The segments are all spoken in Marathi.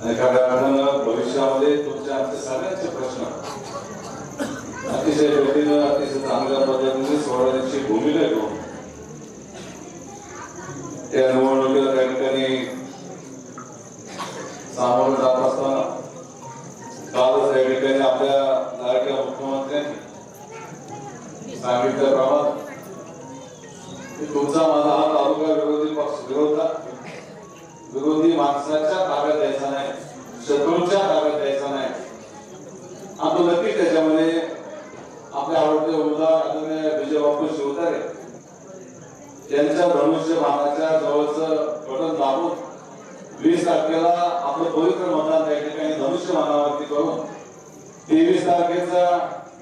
आणि खऱ्या अर्थानं भविष्यामध्ये तुमच्या आमचे सगळ्यांचे प्रश्न. अतिशय गतीनं अतिशय चांगल्या पद्धतीने सोडवण्याची भूमिका घेऊन त्या निवडणुकीला त्या ठिकाणी सामोरं जात असताना कालच या ठिकाणी आपल्या लाडक्या मुख्यमंत्र्यांनी सांगितल्याप्रमाणे तुमचा माझा हा तालुका विरोधी पक्ष विरोधा विरोधी माणसाच्या शत्रूच्या ताब्यात द्यायचा नाही. आपण नक्की त्याच्यामध्ये आपले आवडते उमेदवार आदरणीय विजय बापू शिवतारे त्यांच्या धनुष्य भागाच्या जवळच बटन दाबून वीस तारखेला आपलं पवित्र मतदान त्या ठिकाणी धनुष्य भागावरती करून तेवीस तारखेचा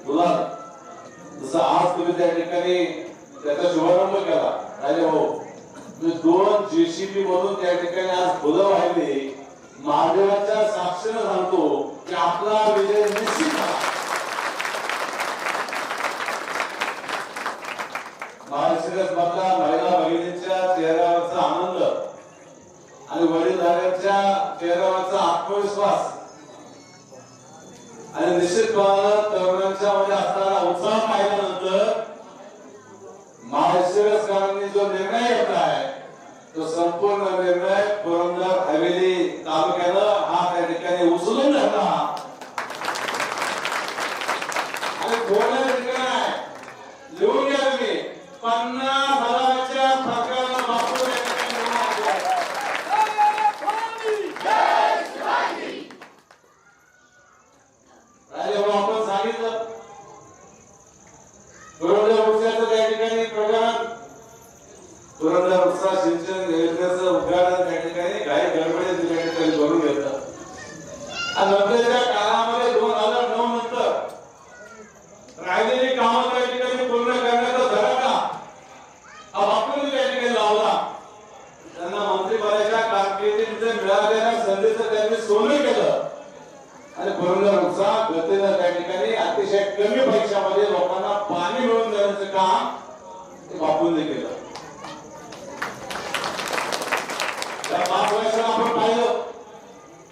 गुलाब जसं आज तुम्ही त्या ठिकाणी त्याचा शुभारंभ केला. राजे भाऊ हो, दोन जेसीबी मधून त्या ठिकाणी आज फुलं वाहिली. महादेवाच्या साक्षीनं सांगतो की आपला विजय निश्चित झाला. महाराष्ट्रात मधला महिला भगिनींच्या चेहऱ्यावरचा आनंद आणि वडीलधाऱ्यांच्या चेहऱ्यावरचा आत्मविश्वास आणि निश्चितपणानं तरुणांच्या मध्ये असणारा उत्साह पाहिल्यानंतर महाशिरसकरांनी जो निर्णय घेतला आहे तो संपूर्ण निर्णय पुरंदर हवेली तालुक्यानं हा त्या ठिकाणी उचलून धरला आणि थोड्या ठिकाणी आहे. लिहून घ्या तुम्ही पन्नास हजाराच्या फरकानं बापू या ठिकाणी निवडून आले आहे. राजेभाऊ आपण सांगितलं पुरंदर वृक्षाचं त्या ठिकाणी प्रकरण पुरंदर वृक्षा सिंचन योजनेचं त्या ठिकाणी काही गडबडीत त्या ठिकाणी करून आणि नंतरच्या काळामध्ये दोन हजार नऊ नंतर राहिलेली कामं त्या ठिकाणी पूर्ण करण्याचा धडाका हा बापूंनी त्या ठिकाणी लावला. त्यांना मंत्रिपदाच्या कारकिर्दीमध्ये मिळालेल्या संधीचं त्यांनी सोनं केलं. आणि पुरंदर गतीनं त्या ठिकाणी अतिशय कमी पैशामध्ये लोकांना पाणी मिळवून देण्याचं काम बापूंनी केलं. या पाच वर्षाला आपण पाहिलं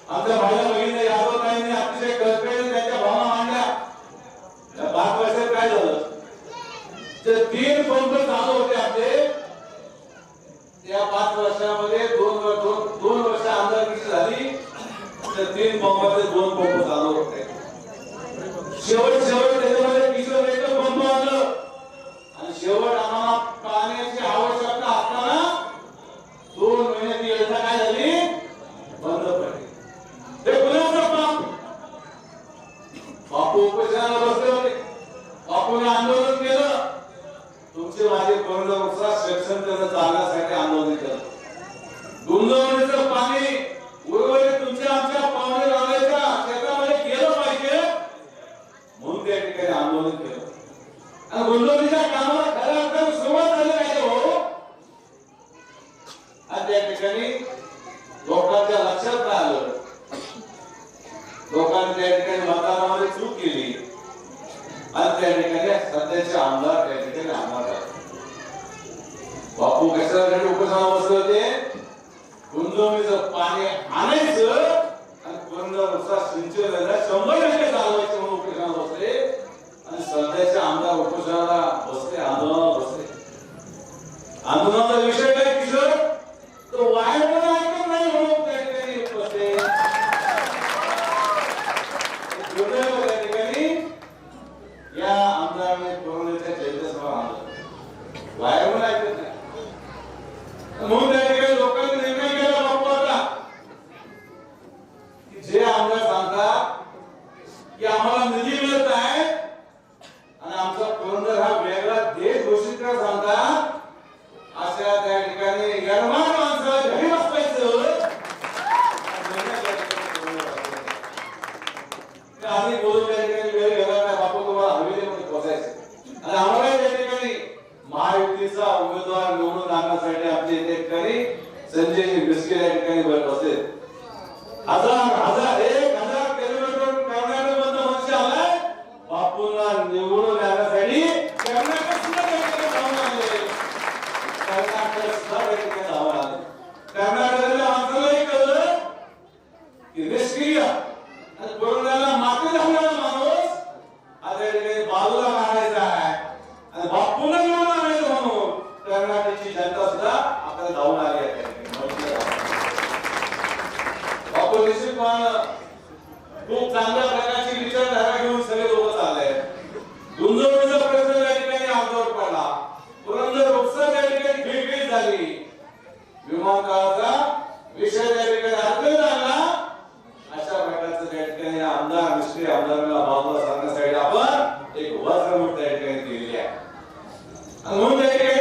आमच्या महिला भगिनी यादव ताईंनी अतिशय कल्पनेने त्यांच्या भावना मांडल्या या पाच वर्षात काय झालं ते तीन पंप चालू होते आपले या पाच वर्षामध्ये दोन वर- दोन दोन वर्ष आमदारकी झाली तर तीन पंपाचे दोन पंप चालू होते शेवट शेवट त्याच्यामध्ये किशोर एक पंप आलं आणि शेवट आम्हाला पाण्याची आवश्यकता असताना दोन महिने ती योजना काय झाली बंद पडली हे कुणाचं पाप बापू उपोषणाला बसले होते बापूने आंदोलन केलं तुमचे माझे करोना उत्साह सक्षम करणं चालण्यासाठी आंदोलन केलं गुंजवणीचं पाणी उर्वरित तुमच्या आमच्या पाहुणे रावल्याच्या क्षेत्रामध्ये गेलं पाहिजे म्हणून त्या ठिकाणी आंदोलन केलं आणि गुंजवणीच्या कामाला खऱ्या अर्थाने सुरुवात झाली पाहिजे हो आणि त्या ठिकाणी लोकांच्या लक्षात काय आलं लोकांनी त्या ठिकाणी मतदानामध्ये चूक केली. आणि त्या ठिकाणी सध्याचे आमदार त्या ठिकाणी आमदार झाले बापू कशासाठी उपोषणाला बसले होते. गुंतवणुकीचं पाणी आणायचं आणि पुरंदरचा सिंचन योजना शंभर टक्के चालवायचं म्हणून उपोषणाला बसले. आणि सध्याचे आमदार उपोषणाला बसले आंदोलनाला बसले. आंदोलनाचा विषय काय किशोर तो वायर पण नाही म्हणून त्या ठिकाणी बसले दुर्दैव त्या ठिकाणी या आमदाराने कोरोनाच्या चैत्यसभा आणलं वायर पण ऐकत नाही. म्हणून त्या ठिकाणी लोकांनी निर्णय केला बापू आता की जे आमदार सांगतात की आम्हाला निधी मिळत आहे आणि आमचा पुरंदर हा वेगळा देश घोषित करा सांगतात अशा त्या ठिकाणी यजमान माणसाला घरी बसवायचं आणि निर्णय त्या ठिकाणी पूर्ण करायचे. ते आधी बोलून त्या ठिकाणी वेळ गेला नाही बापू तुम्हाला हवेलीमध्ये पोहोचायचं आणि आम्हाला त्या ठिकाणी महायुतीचा उमेदवार निवडून आणण्यासाठी आमचे इथे ठिकाणी संजय मिस्के या ठिकाणी बसले. हजार हजार एक हजार किलोमीटर कर्नाटकमधनं मनुष्य आलाय बापूंना निवडून आणण्यासाठी कर्नाटक सुद्धा त्या ठिकाणी जाऊन आले कर्नाटक सुद्धा त्या ठिकाणी जाऊन आले कर्नाटकातल्या माणसालाही कळलं की निष्क्रिय आणि कोरोनाला मागे धावणारा माणूस आता या ठिकाणी बाजूला काढायचा आहे आणि बापूंना निवडून आणायचं म्हणून कर्नाटकची जनता सुद्धा आपल्याला धावून आली आहे त्या ठिकाणी. म्हटलं जातं. बापू निश्चितपणे खूप चांगल्या प्रकारची विचारधारा घेऊन सगळे लोक चालले गुंजवणीचा प्रश्न या ठिकाणी अंगावर पडला पुरंदर उपसा त्या ठिकाणी खिळखिळीत झाली विमानतळाचा विषय त्या ठिकाणी अर्थ झाला अशा प्रकारचं त्या ठिकाणी आमदार निष्क्रिय आमदारांना बाजूला सांगण्यासाठी आपण एक वज्रमूठ त्या ठिकाणी दिलेली आहे आणि म्हणून त्या